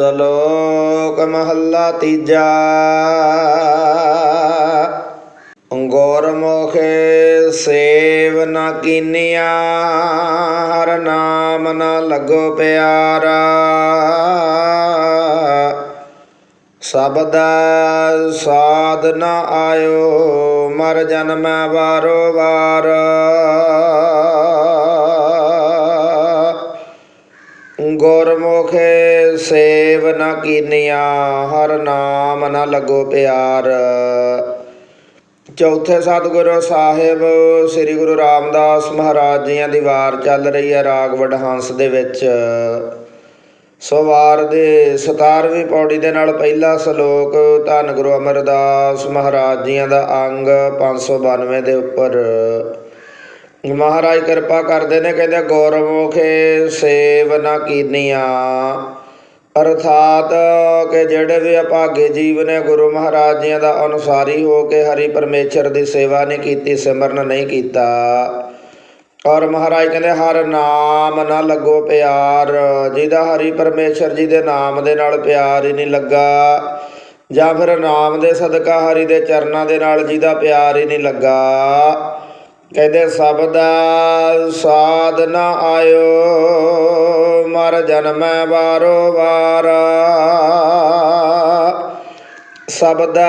ਸ਼ਲੋਕ ਮਹੱਲਾ ਤੀਜਾ। ਅੰਗੋਰ ਗੁਰਮੁਖੇ ਸੇਵ ਨਾ ਕੀਨਿਆ, ਹਰ ਨਾਮ ਨਾ ਲੱਗੋ ਪਿਆਰਾ। ਸਬਦ ਸਾਧ ਨਾ ਆਇਓ, ਮਰ ਜਨਮੈ ਵਾਰੋ ਵਾਰ। ਗੁਰਮੁਖੇ ਸੇਵ ਨ ਕੀਨਿਆ, ਹਰ ਨਾਮ ਨ ਲੱਗੋ ਪਿਆਰ। ਚੌਥੇ ਸਤਿਗੁਰੂ ਸਾਹਿਬ, ਸ੍ਰੀ ਗੁਰੂ ਰਾਮਦਾਸ ਮਹਾਰਾਜ ਜੀਆਂ ਦੀ ਵਾਰ ਚੱਲ ਰਹੀ ਹੈ ਰਾਗ ਵਡਹੰਸ ਦੇ ਵਿੱਚ। ਸੋ ਵਾਰ ਦੇ 17ਵੀਂ ਪੌੜੀ ਦੇ ਨਾਲ ਪਹਿਲਾ ਸ਼ਲੋਕ, ਧੰਨ ਗੁਰੂ ਅਮਰਦਾਸ ਮਹਾਰਾਜ ਜੀਆਂ ਦਾ ਅੰਗ 592 ਦੇ ਉੱਪਰ। ਮਹਾਰਾਜ ਕਿਰਪਾ ਕਰਦੇ ਨੇ, ਕਹਿੰਦੇ ਗੌਰਵੋਖੇ ਸੇਵ ਨਾ ਕੀਨੀਆਂ। ਅਰਥਾਤ ਕਿ ਜਿਹੜੇ ਵੀ ਅਭਾਗੇ ਜੀਵ ਨੇ ਗੁਰੂ ਮਹਾਰਾਜ ਜੀਆਂ ਦਾ ਅਨੁਸਾਰੀ ਹੋ ਕੇ ਹਰੀ ਪਰਮੇਸ਼ਰ ਦੀ ਸੇਵਾ ਨਹੀਂ ਕੀਤੀ, ਸਿਮਰਨ ਨਹੀਂ ਕੀਤਾ। ਔਰ ਮਹਾਰਾਜ ਕਹਿੰਦੇ, ਹਰ ਨਾਮ ਨਾ ਲੱਗੋ ਪਿਆਰ, ਜਿਹਦਾ ਹਰੀ ਪਰਮੇਸ਼ਰ ਜੀ ਦੇ ਨਾਮ ਦੇ ਨਾਲ ਪਿਆਰ ਹੀ ਨਹੀਂ ਲੱਗਾ, ਜਾਂ ਫਿਰ ਨਾਮ ਦੇ ਸਦਕਾ ਹਰੀ ਦੇ ਚਰਨਾਂ ਦੇ ਨਾਲ ਜਿਹਦਾ ਪਿਆਰ ਹੀ ਨਹੀਂ ਲੱਗਾ। ਕਹਿੰਦੇ ਸਬਦਾ ਸਾਧ ਨ ਆਇਓ, ਮਰ ਜਨਮੈ ਵਾਰੋ ਵਾਰ। ਸਬਦਾ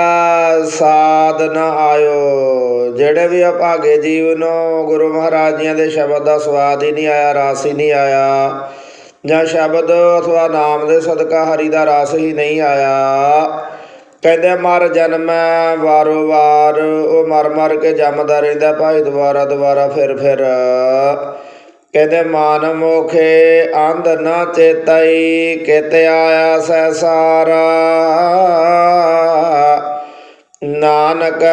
ਸਾਧ ਨ ਆਇਓ, ਜਿਹੜੇ ਵੀ ਅਭਾਗੇ ਜੀਵ ਨੂੰ, ਗੁਰੂ ਮਹਾਰਾਜ ਜੀਆਂ ਦੇ ਸ਼ਬਦ ਦਾ ਸਵਾਦ ਹੀ ਨਹੀਂ ਆਇਆ, ਰਸ ਹੀ ਨਹੀਂ ਆਇਆ। ਜਾਂ ਸ਼ਬਦ ਅਥਵਾ ਨਾਮ ਦੇ ਸਦਕਾ ਹਰੀ ਦਾ ਰਸ ਹੀ ਨਹੀਂ ਆਇਆ। ਕਹਿੰਦੇ ਮਰ ਜਨਮੈ ਵਾਰੋ ਵਾਰ, ਉਹ ਮਰ ਮਰ ਕੇ ਜੰਮਦਾ ਰਹਿੰਦਾ ਭਾਈ ਦੁਬਾਰਾ ਦੁਬਾਰਾ ਫਿਰ ਫਿਰ। ਕਹਿੰਦੇ, ਮਾਨ ਮੋਖੇ ਅੰਧ ਨਾ ਚੇਤਈ, ਕਿਤੇ ਆਇਆ ਸੈ ਸਾਰਾ ਨਾਨਕ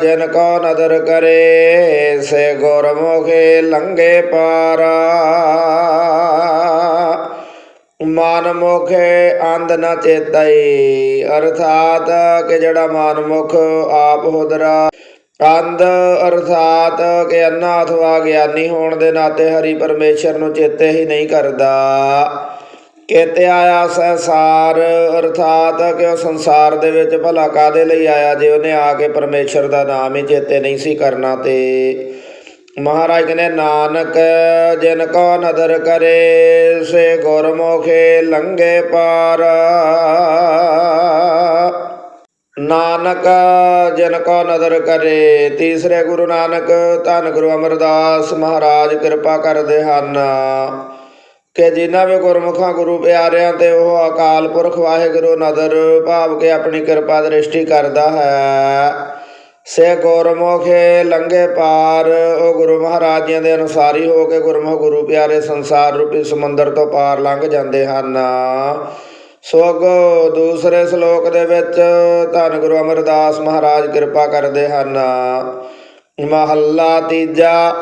ਜਿਨ ਕੋ ਨਦਰ ਕਰੇ, ਸੇ ਗੁਰਮੁਖੇ ਲੰਗੇ ਪਾਰਾ। ਮਨ ਮੁਖੇ ਅੰਧ ਨ ਚੇਤਈ ਅਰਥਾਤ ਕਿ ਜਿਹੜਾ ਮਨ ਮੁਖ ਆਪ ਹੁਦਰਾ। ਅੰਧ ਅਰਥਾਤ ਕਿ ਅੰਨਾ ਅਥਵਾ ਗਿਆਨੀ ਹੋਣ ਦੇ ਨਾਤੇ ਹਰੀ ਪਰਮੇਸ਼ਰ ਨੂੰ ਚੇਤੇ ਹੀ ਨਹੀਂ ਕਰਦਾ। ਕਿਤੇ ਆਇਆ ਸੰਸਾਰ, ਅਰਥਾਤ ਕਿ ਉਹ ਸੰਸਾਰ ਦੇ ਵਿੱਚ ਭਲਾ ਕਾਦੇ ਲਈ ਆਇਆ ਜੇ ਉਹਨੇ ਆ ਕੇ ਪਰਮੇਸ਼ਰ ਦਾ ਨਾਮ ਹੀ ਚੇਤੇ ਨਹੀਂ ਸੀ ਕਰਨਾ ਤੇ। ਮਹਾਰਾਜ ਕਹਿੰਦੇ ਨਾਨਕ ਜਿਨ ਕੋ ਨਦਰ ਕਰੇ, ਸੇ ਗੁਰਮੁਖੇ ਲੰਗੇ ਪਾਰ। ਨਾਨਕ ਜਿਨ ਕੋ ਨਦਰ ਕਰੇ, ਤੀਸਰੇ ਗੁਰੂ ਨਾਨਕ, ਧੰਨ ਗੁਰੂ ਅਮਰਦਾਸ ਮਹਾਰਾਜ ਕਿਰਪਾ ਕਰਦੇ ਹਨ। ਕਿ ਜਿਨ੍ਹਾਂ ਵੀ ਗੁਰਮੁਖਾਂ ਗੁਰੂ ਪਿਆਰਿਆਂ ਤੇ ਉਹ ਅਕਾਲ ਪੁਰਖ ਵਾਹਿਗੁਰੂ ਨਦਰ ਭਾਵ ਕੇ ਆਪਣੀ ਕਿਰਪਾ ਦ੍ਰਿਸ਼ਟੀ ਕਰਦਾ ਹੈ ਸੇ ਗੁਰਮੁਖੇ ਲੰਗੇ ਪਾਰ। ਉਹ ਗੁਰੂ ਮਹਾਰਾਜਿਆਂ ਦੇ ਅਨੁਸਾਰੀ ਹੋ ਕੇ ਗੁਰਮੁਖ ਗੁਰੂ ਪਿਆਰੇ ਸੰਸਾਰ ਰੂਪੀ ਸਮੁੰਦਰ ਤੋਂ ਪਾਰ ਲੰਘ ਜਾਂਦੇ ਹਨ। ਸੋ ਅੱਗੋਂ ਦੂਸਰੇ ਸ਼ਲੋਕ ਦੇ ਵਿੱਚ ਧੰਨ ਗੁਰੂ ਅਮਰਦਾਸ ਮਹਾਰਾਜ ਕਿਰਪਾ ਕਰਦੇ ਹਨ। ਮਹੱਲਾ ਤੀਜਾ,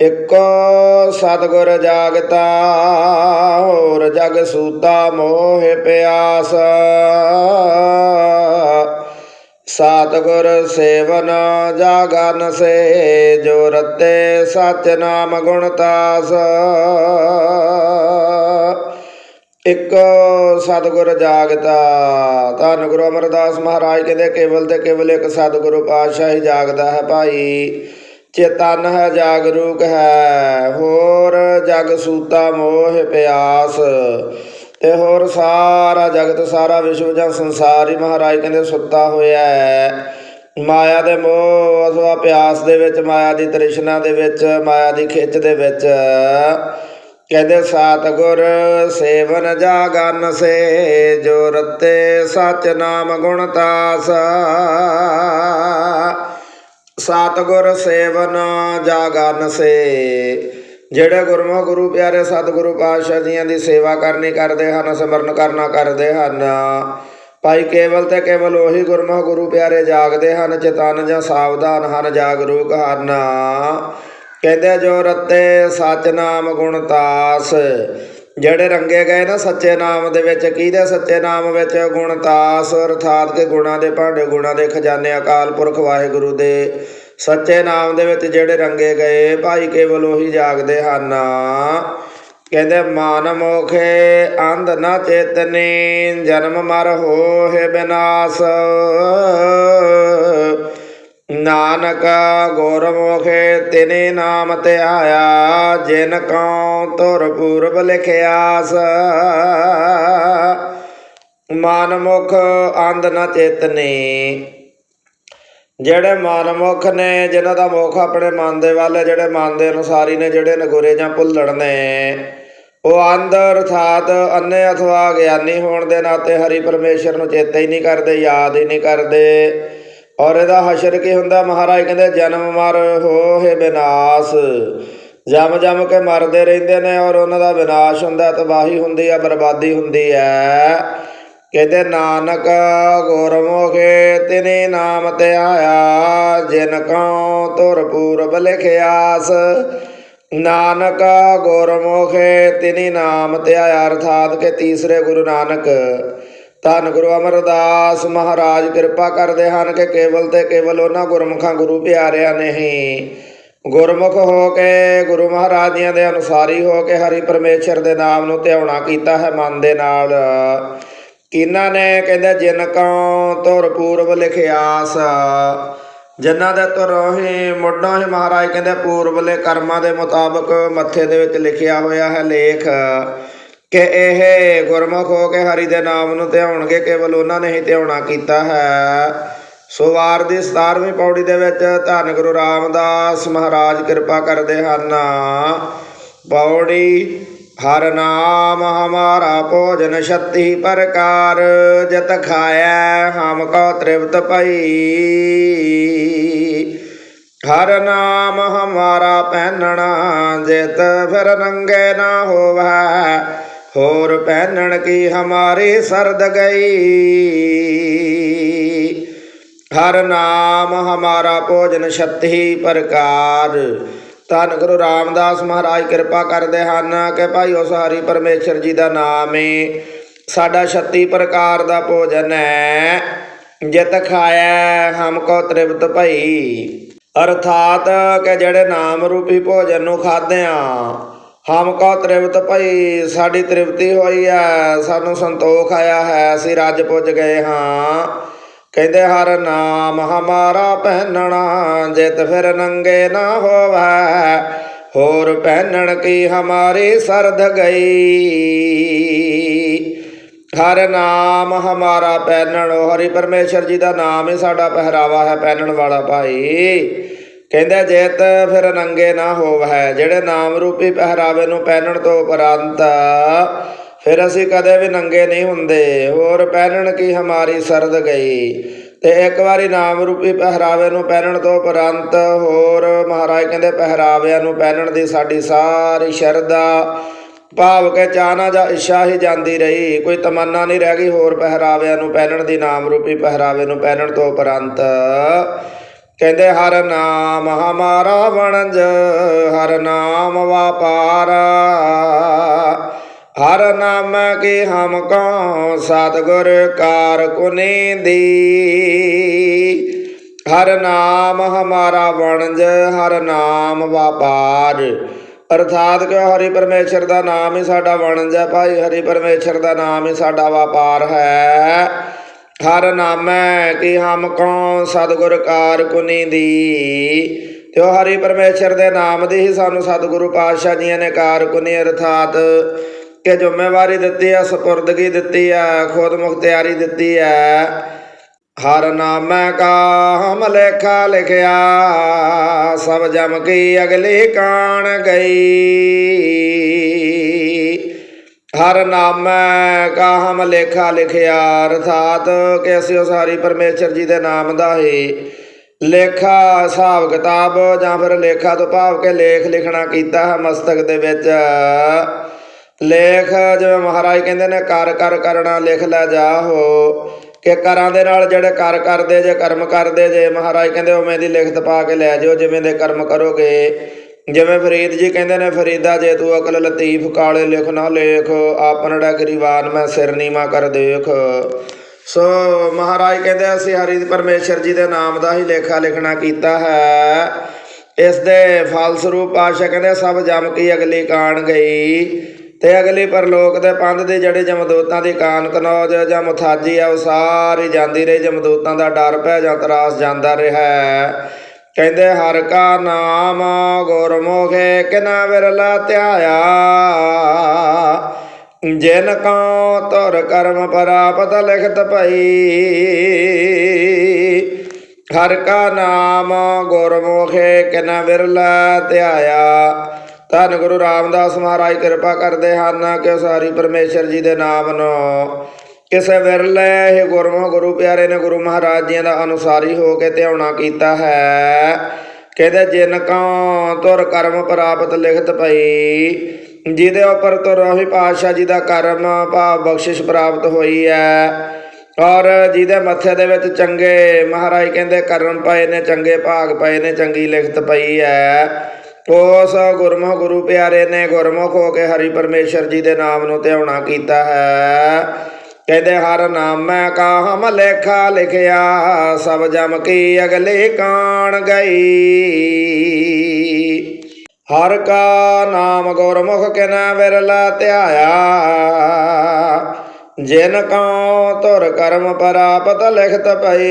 ਇੱਕੋ ਸਤਿਗੁਰ ਜਾਗਤਾ, ਹੋਰ ਜਗ ਸੂਤਾ ਮੋਹ ਪਿਆਸ। ਸਤਿਗੁਰ ਸੇਵਨ ਜਾਗਨ ਸੇ, ਜੋ ਰਤੇ ਸਚ ਨਾਮ ਗੁਣ ਤਾਸ। ਇੱਕ ਸਤਿਗੁਰ ਜਾਗਤਾ, ਧੰਨ ਗੁਰੂ ਅਮਰਦਾਸ ਮਹਾਰਾਜ ਕਹਿੰਦੇ, ਕੇਵਲ ਤੇ ਕੇਵਲ ਇੱਕ ਸਤਿਗੁਰੂ ਪਾਤਸ਼ਾਹ ਹੀ ਜਾਗਦਾ ਹੈ ਭਾਈ। ਚੇਤਨ ਹੈ ਜਾਗਰੂਕ ਹੈ, ਹੋਰ ਜਗ ਸੂਤਾ ਮੋਹ ਪਿਆਸ। ਤੇ ਹੋਰ ਸਾਰਾ ਜਗਤ, ਸਾਰਾ ਵਿਸ਼ਵ ਜਾਂ ਸੰਸਾਰ ਹੀ ਮਹਾਰਾਜ ਕਹਿੰਦੇ ਸੁੱਤਾ ਹੋਇਆ ਹੈ। ਮਾਇਆ ਦੇ ਮੋਹ ਅਥਵਾ ਪਿਆਸ ਦੇ ਵਿੱਚ, ਮਾਇਆ ਦੀ ਤ੍ਰਿਸ਼ਨਾ ਦੇ ਵਿੱਚ, ਮਾਇਆ ਦੀ ਖਿੱਚ ਦੇ ਵਿੱਚ। ਕਹਿੰਦੇ ਸਤਿਗੁਰ ਸੇਵਨ ਜਾਗਨ ਸੇ, ਜੋ ਰਤੇ ਸਚ ਨਾਮ ਗੁਣ ਤਾਸ। ਸਤਿਗੁਰ ਸੇਵਨ ਜਾਗਨ ਸੇ। ਜਿਹੜੇ ਗੁਰਮੁਖ ਗੁਰੂ ਪਿਆਰੇ ਸਤਿਗੁਰੂ ਪਾਤਸ਼ਾਹ ਜੀਆਂ ਦੀ ਸੇਵਾ ਕਰਨੀ ਕਰਦੇ ਹਨ, ਸਿਮਰਨ ਕਰਨਾ ਕਰਦੇ ਹਨ, ਭਾਈ ਕੇਵਲ ਤੇ ਕੇਵਲ ਉਹੀ ਗੁਰਮੁਖ ਗੁਰੂ ਪਿਆਰੇ ਜਾਗਦੇ ਹਨ, ਚੇਤਨ ਜਾਂ ਸਾਵਧਾਨ ਹਨ, ਜਾਗਰੂਕ ਹਨ। ਕਹਿੰਦੇ ਜੋ ਰੱਤੇ ਸਚ ਨਾਮ ਗੁਣ ਤਾਸ, ਜਿਹੜੇ ਰੰਗੇ ਗਏ ਨਾ ਸੱਚੇ ਨਾਮ ਦੇ ਵਿੱਚ, ਕਿਹਦੇ ਸੱਚੇ ਨਾਮ ਵਿੱਚ ਗੁਣ ਤਾਸ? ਅਰਥਾਤ ਕਿ ਗੁਣਾ ਦੇ ਭਾਂਡੇ ਗੁਣਾ ਦੇ ਖਜ਼ਾਨੇ ਅਕਾਲ ਪੁਰਖ ਵਾਹਿਗੁਰੂ ਦੇ ਸੱਚੇ ਨਾਮ ਦੇ ਵਿੱਚ ਜਿਹੜੇ ਰੰਗੇ ਗਏ, ਭਾਈ ਕੇਵਲ ਉਹੀ ਜਾਗਦੇ ਹਨ। ਕਹਿੰਦੇ, ਮਾਨ ਮੋਖੇ ਅੰਧ ਨਾ ਚੇਤਨੀ, ਜਨਮ ਮਰ ਹੋਏ ਬਿਨਾਸ਼। ਨਾਨਕ ਗੁਰਮੁਖੇ ਤਿਨੇ ਨਾਮ ਤੇ ਆਇਆ, ਜਿਨ ਕਉ ਤੁਰ ਪੂਰਬ ਲਿਖਿਆਸ। ਮਨਮੁਖ ਅੰਧ ਨ ਚੇਤਨੀ ਜਿਹੜੇ ਮਨਮੁਖ ਨੇ, ਜਿਨ੍ਹਾਂ ਦਾ ਮੁਖ ਆਪਣੇ ਮਨ ਦੇ ਵੱਲ ਜਿਹੜੇ ਮਨ ਦੇ ਅਨੁਸਾਰੀ ਨੇ, ਜਿਹੜੇ ਨਗੁਰੇ ਜਾਂ ਭੁੱਲੜ ਨੇ, ਉਹ ਅੰਧ ਅਰਥਾਤ ਅੰਨੇ ਅਥਵਾ ਗਿਆਨੀ ਹੋਣ ਦੇ ਨਾਤੇ ਹਰੀ ਪਰਮੇਸ਼ਰ ਨੂੰ ਚੇਤਾ ਹੀ ਨਹੀਂ ਕਰਦੇ, ਯਾਦ ਹੀ ਨਹੀਂ ਕਰਦੇ। ਔਰ ਇਹਦਾ ਹਸ਼ਰ ਕੀ ਹੁੰਦਾ? ਮਹਾਰਾਜ ਕਹਿੰਦੇ, ਜਨਮ ਮਰ ਹੋਏ ਬਿਨਾਸ਼। ਜਮ ਜਮ ਕੇ ਮਰਦੇ ਰਹਿੰਦੇ ਨੇ ਔਰ ਉਹਨਾਂ ਦਾ ਵਿਨਾਸ਼ ਹੁੰਦਾ ਤਬਾਹੀ ਹੁੰਦੀ ਹੈ, ਬਰਬਾਦੀ ਹੁੰਦੀ ਹੈ। ਕਹਿੰਦੇ, ਨਾਨਕ ਗੁਰਮੁਖੇ, ਤਿਨੇ ਨਾਮ ਤੇ ਆਇਆ, ਜਿਨ ਕਉ ਤੁਰ ਪੂਰਬ ਲਿਖਿਆਸ। ਨਾਨਕ ਗੁਰਮੁਖੇ, ਤਿਨੇ ਨਾਮ ਤੇ ਆਇਆ, ਅਰਥਾਤ ਕਿ ਤੀਸਰੇ ਗੁਰੂ ਨਾਨਕ। ਧੰਨ ਗੁਰੂ ਅਮਰਦਾਸ ਮਹਾਰਾਜ, ਕਿਰਪਾ ਕਰਦੇ ਹਨ ਕਿ ਕੇਵਲ ਤੇ ਕੇਵਲ ਉਹਨਾਂ ਗੁਰਮੁਖਾਂ ਗੁਰੂ ਪਿਆਰਿਆਂ ਨੇ ਹੀ ਗੁਰਮੁਖ ਹੋ ਕੇ ਗੁਰੂ ਮਹਾਰਾਜਿਆਂ ਦੇ ਅਨੁਸਾਰੀ ਹੋ ਕੇ ਹਰੀ ਪਰਮੇਸ਼ਰ ਦੇ ਨਾਮ ਨੂੰ ਧਿਆਉਣਾ ਕੀਤਾ ਹੈ, ਮਨ ਦੇ ਨਾਲ। ਇਹਨਾਂ ਨੇ ਕਹਿੰਦੇ ਜਿਨ ਕਉ ਤੁਰ ਪੂਰਬ ਲਿਖਿਆਸ, ਜਿਨ੍ਹਾਂ ਦੇ ਤੁਰੋਂ ਹੀ ਮੁੱਢੋਂ ਹੀ ਮਹਾਰਾਜ ਕਹਿੰਦੇ ਪੂਰਬਲੇ ਕਰਮਾਂ ਦੇ ਮੁਤਾਬਕ ਮੱਥੇ ਦੇ ਵਿੱਚ ਲਿਖਿਆ ਹੋਇਆ ਹੈ ਲੇਖ ਕਿ ਇਹ ਗੁਰਮੁਖ ਹੋ ਕੇ ਹਰੀ ਦੇ ਨਾਮ ਨੂੰ ਧਿਆਉਣਗੇ, ਕੇਵਲ ਉਹਨਾਂ ਨੇ ਹੀ ਧਿਆਉਣਾ ਕੀਤਾ ਹੈ। ਸੋ ਵਾਰ ਦੀ 17ਵੀਂ ਪੌੜੀ ਦੇ ਵਿੱਚ ਧੰਨ ਗੁਰੂ ਰਾਮਦਾਸ ਮਹਾਰਾਜ ਕਿਰਪਾ ਕਰਦੇ ਹਨ। ਪੌੜੀ ਹਰ ਨਾਮ ਹਮਾਰਾ ਭੋਜਨ ਛੱਤੀ ਪ੍ਰਕਾਰ, ਜਤ ਖਾਇਆ ਹਮ ਕੋ ਤ੍ਰਿਪਤ ਪਈ ਹਰ ਨਾਮ ਹਮਾਰਾ ਪਹਿਨਣਾ, ਜਿਤ ਫਿਰ ਨੰਗੇ ਨਾ ਹੋਵੈ, ਹੋਰ ਪਹਿਨਣ ਕੀ ਹਮਾਰੀ ਸਰਦ ਗਈ। ਹਰ ਨਾਮ ਹਮਾਰਾ ਭੋਜਨ ਛੱਤੀ ਪ੍ਰਕਾਰ ਧੰਨ ਗੁਰੂ ਰਾਮਦਾਸ ਮਹਾਰਾਜ, ਕਿਰਪਾ ਕਰਦੇ ਹਨ ਕਿ ਭਾਈ ਉਸ ਹਰੀ ਪਰਮੇਸ਼ਰ ਜੀ ਦਾ ਨਾਮ ਏ ਸਾਡਾ 36 ਪ੍ਰਕਾਰ ਦਾ ਭੋਜਨ ਹੈ। ਜਿਤ ਖਾਇਆ ਹਮ ਕੋ ਤ੍ਰਿਪਤ ਭਈ। ਅਰਥਾਤ ਕਿ ਜਿਹੜੇ ਨਾਮ ਰੂਪੀ ਭੋਜਨ ਨੂੰ ਖਾਦੇ ਆ, ਹਮ ਕੋ ਤ੍ਰਿਪਤ ਭਈ, ਸਾਡੀ ਤ੍ਰਿਪਤੀ ਹੋਈ ਹੈ, ਸਾਨੂੰ ਸੰਤੋਖ ਆਇਆ ਹੈ, ਅਸੀਂ ਰੱਜ ਪੁੱਜ ਗਏ ਹਾਂ। ਕਹਿੰਦੇ ਹਰ ਨਾਮ ਹਮਾਰਾ ਪਹਿਨਣਾ, ਜਿਤ ਫਿਰ ਨੰਗੇ ਨਾ ਹੋਵੈ। ਹੋਰ ਪਹਿਨਣ ਕੀ ਹਮਾਰੀ ਸਰਦ ਗਈ। ਹਰ ਨਾਮ ਹਮਾਰਾ ਪਹਿਨਣ, ਹਰੀ ਪਰਮੇਸ਼ਰ ਜੀ ਦਾ ਨਾਮ ਹੀ ਸਾਡਾ ਪਹਿਰਾਵਾ ਹੈ, ਪਹਿਨਣ ਵਾਲਾ ਭਾਈ। ਕਹਿੰਦੇ ਜੇਤ ਫਿਰ ਨੰਗੇ ਨਾ ਹੋਵੈ, ਜਿਹੜੇ ਨਾਮ ਰੂਪੀ ਪਹਿਰਾਵੇ ਨੂੰ ਪਹਿਨਣ ਤੋਂ ਉਪਰੰਤ ਫਿਰ ਅਸੀਂ ਕਦੇ ਵੀ ਨੰਗੇ ਨਹੀਂ ਹੁੰਦੇ, ਹੋਰ ਪਹਿਨਣ ਕੀ ਹਮਾਰੀ ਸਰਦ ਗਈ। ਤੇ ਇੱਕ ਵਾਰੀ ਨਾਮ ਰੂਪੀ ਪਹਿਰਾਵੇ ਨੂੰ ਪਹਿਨਣ ਤੋਂ ਉਪਰੰਤ ਹੋਰ ਮਹਾਰਾਜ ਕਹਿੰਦੇ ਪਹਿਰਾਵਿਆਂ ਨੂੰ ਪਹਿਨਣ ਦੀ ਸਾਡੀ ਸਾਰੀ ਸ਼ਰਧਾ। ਭਾਵ ਕੇ ਚਾਹਨਾ ਜਾਂ ਇੱਛਾ ਹੀ ਜਾਂਦੀ ਰਹੀ, ਕੋਈ ਤਮੰਨਾ ਨਹੀਂ ਰਹਿ ਗਈ ਹੋਰ ਪਹਿਰਾਵਿਆਂ ਨੂੰ ਪਹਿਨਣ ਦੀ, ਨਾਮ ਰੂਪੀ ਪਹਿਰਾਵੇ ਨੂੰ ਪਹਿਨਣ ਤੋਂ ਉਪਰੰਤ। ਕਹਿੰਦੇ ਹਰ ਨਾਮ ਹਮਾਰਾ ਵਣਜ, ਹਰ ਨਾਮ ਵਾਪਾਰਾ। ਹਰ ਨਾਮ ਕੀ ਹਮ ਕੋ ਸਤਗੁਰ ਕਾਰ ਕੁਨੀ ਦੀ। ਹਰ ਨਾਮ ਹਮਾਰਾ ਵਣਜ, ਹਰ ਨਾਮ ਵਾਪਾਰ। ਅਰਥਾਤ ਕਿ ਹਰੀ ਪਰਮੇਸ਼ਰ ਦਾ ਨਾਮ ਹੀ ਸਾਡਾ ਵਣਜ ਹੈ ਭਾਈ, ਹਰੀ ਪਰਮੇਸ਼ਰ ਦਾ ਨਾਮ ਹੀ ਸਾਡਾ ਵਪਾਰ ਹੈ। ਹਰ ਨਾਮੈ ਕਿ ਹਮ ਕੋ ਸਤਗੁਰ ਕਾਰ ਕੁਨੀ ਦੀ। ਤੇ ਉਹ ਹਰੀ ਪਰਮੇਸ਼ਰ ਦੇ ਨਾਮ ਦੀ ਹੀ ਸਾਨੂੰ ਸਤਿਗੁਰੂ ਪਾਤਸ਼ਾਹ ਜੀਆਂ ਨੇ ਕਾਰ ਕੁਨੀ, ਅਰਥਾਤ ਕਿ ਜ਼ਿੰਮੇਵਾਰੀ ਦਿੱਤੀ ਆ, ਸਪੁਰਦਗੀ ਦਿੱਤੀ ਆ, ਖੁਦ ਮੁਖਤਿਆਰੀ ਦਿੱਤੀ ਆ। ਹਰ ਨਾਮੈ ਕਾ ਹਮ ਲੇਖਾ ਲਿਖਿਆ, ਸਭ ਜਮ ਕੀ ਅਗਲੀ ਕਾਣ ਗਈ। ਹਰ ਨਾਮੈ ਕਾ ਹਮ ਲੇਖਾ ਲਿਖਿਆ, ਅਰਥਾਤ ਕਿ ਅਸੀਂ ਉਸ ਹਰੀ ਪਰਮੇਸ਼ਰ ਜੀ ਦੇ ਨਾਮ ਦਾ ਹੀ ਲੇਖਾ, ਹਿਸਾਬ ਕਿਤਾਬ ਜਾਂ ਫਿਰ ਲੇਖਾ ਤੋਂ ਭਾਵ ਕੇ ਲੇਖ ਲਿਖਣਾ ਕੀਤਾ ਹੈ ਮਸਤਕ ਦੇ ਵਿੱਚ। ਲੇਖ ਜਿਵੇਂ ਮਹਾਰਾਜ ਕਹਿੰਦੇ ਨੇ, ਕਰ ਕਰ ਕਰਨਾ ਲਿਖ ਲੈ ਜਾਹੋ ਕਿ ਕਰਾਂ ਦੇ ਨਾਲ ਜਿਹੜੇ ਕਰ ਕਰਦੇ, ਜੇ ਕਰਮ ਕਰਦੇ, ਜੇ ਮਹਾਰਾਜ ਕਹਿੰਦੇ ਉਵੇਂ ਦੀ ਲਿਖਤ ਪਾ ਕੇ ਲੈ ਜਿਓ, ਜਿਵੇਂ ਦੇ ਕਰਮ ਕਰੋਗੇ। ਜਿਵੇਂ ਫਰੀਦ ਜੀ ਕਹਿੰਦੇ ਨੇ, ਫਰੀਦਾ ਜੇ ਤੂੰ ਅਕਲ ਲਤੀਫ ਕਾਲੇ ਲਿਖ ਨਾ ਲੇਖ ਆਪਨੜਾ ਗਰੀਬਾਨ ਮੈਂ ਸਿਰ ਨੀਵਾ ਕਰ ਦੇਖ। ਸੋ ਮਹਾਰਾਜ ਕਹਿੰਦੇ, ਅਸੀਂ ਹਰੀ ਪਰਮੇਸ਼ਰ ਜੀ ਦੇ ਨਾਮ ਦਾ ਹੀ ਲੇਖਾ ਲਿਖਣਾ ਕੀਤਾ ਹੈ। ਇਸ ਦੇ ਫਲ ਆਸ਼ਾ ਕਹਿੰਦੇ, ਸਭ ਜਮ ਕੀ ਅਗਲੀ ਕਾਣ ਗਈ। ਤੇ ਅਗਲੀ ਪਰਲੋਕ ਦੇ ਪੰਧ ਦੇ ਜਿਹੜੇ ਜਮਦੂਤਾਂ ਦੀ ਕਾਨ ਕਨੌਜ ਜਾਂ ਮੁਥਾਜੀ ਆ, ਉਹ ਸਾਰੀ ਜਾਂਦੀ ਰਹੀ। ਜਮਦੂਤਾਂ ਦਾ ਡਰ ਪੈ ਜਾਂ ਤਰਾਸ ਜਾਂਦਾ ਰਿਹਾ। ਕਹਿੰਦੇ, ਹਰ ਕਾ ਨਾਮ ਗੁਰਮੁਖੇ ਕਿਨਾ ਵਿਰਲਾ ਧਿਆਇਆ। ਜਿਨ ਕੋ ਤੁਰ ਕਰਮ ਪ੍ਰਾਪਤ ਲਿਖਤ ਭਈ। ਹਰ ਕਾ ਨਾਮ ਗੁਰਮੁਖੇ ਕਿਨਾ ਵਿਰਲਾ ਧਿਆਇਆ। ਧੰਨ ਗੁਰੂ ਰਾਮਦਾਸ ਮਹਾਰਾਜ, ਕਿਰਪਾ ਕਰਦੇ ਹਨ ਕਿ ਸਾਰੀ ਪਰਮੇਸ਼ਰ ਜੀ ਦੇ ਨਾਮ ਨੂੰ ਕਿਸੇ ਵਿਰਲੇ ਇਹ ਗੁਰਮੁਖ ਗੁਰੂ ਪਿਆਰੇ ਨੇ ਗੁਰੂ ਮਹਾਰਾਜ ਜੀਆਂ ਦਾ ਅਨੁਸਾਰੀ ਹੋ ਕੇ ਧਿਆਉਣਾ ਕੀਤਾ ਹੈ। ਕਹਿੰਦੇ, ਜਿਨ ਕੋ ਤੁਰ ਕਰਮ ਪ੍ਰਾਪਤ ਲਿਖਤ ਪਈ, ਜਿਹਦੇ ਉੱਪਰ ਤੁਰ ਉਹੀ ਪਾਤਸ਼ਾਹ ਜੀ ਦਾ ਕਰਮ ਭਾਵ ਬਖਸ਼ਿਸ਼ ਪ੍ਰਾਪਤ ਹੋਈ ਹੈ। ਔਰ ਜਿਹਦੇ ਮੱਥੇ ਦੇ ਵਿੱਚ ਚੰਗੇ ਮਹਾਰਾਜ ਕਹਿੰਦੇ, ਕਰਮ ਪਏ ਨੇ, ਚੰਗੇ ਭਾਗ ਪਏ ਨੇ, ਚੰਗੀ ਲਿਖਤ ਪਈ ਹੈ। ਉਸ ਗੁਰਮੁਖ ਗੁਰੂ ਪਿਆਰੇ ਨੇ ਗੁਰਮੁਖ ਹੋ ਕੇ ਹਰੀ ਪਰਮੇਸ਼ਰ ਜੀ ਦੇ ਨਾਮ ਨੂੰ ਧਿਆਉਣਾ ਕੀਤਾ ਹੈ। ਕਹਿੰਦੇ, ਹਰ ਨਾਮੈ ਕਾ ਹਮ ਲੇਖਾ ਲਿਖਿਆ, ਸਭ ਜਮ ਕੀ ਅਗਲੇ ਕਾਣ ਗਈ। ਹਰ ਕਾ ਨਾਮ ਗੁਰਮੁਖ ਕਿਨਾ ਵਿਰਲਾ ਧਿਆਇਆ, ਜਿਨ ਕਉ ਧੁਰ ਕਰਮ ਪ੍ਰਾਪਤ ਲਿਖਤ ਪਈ।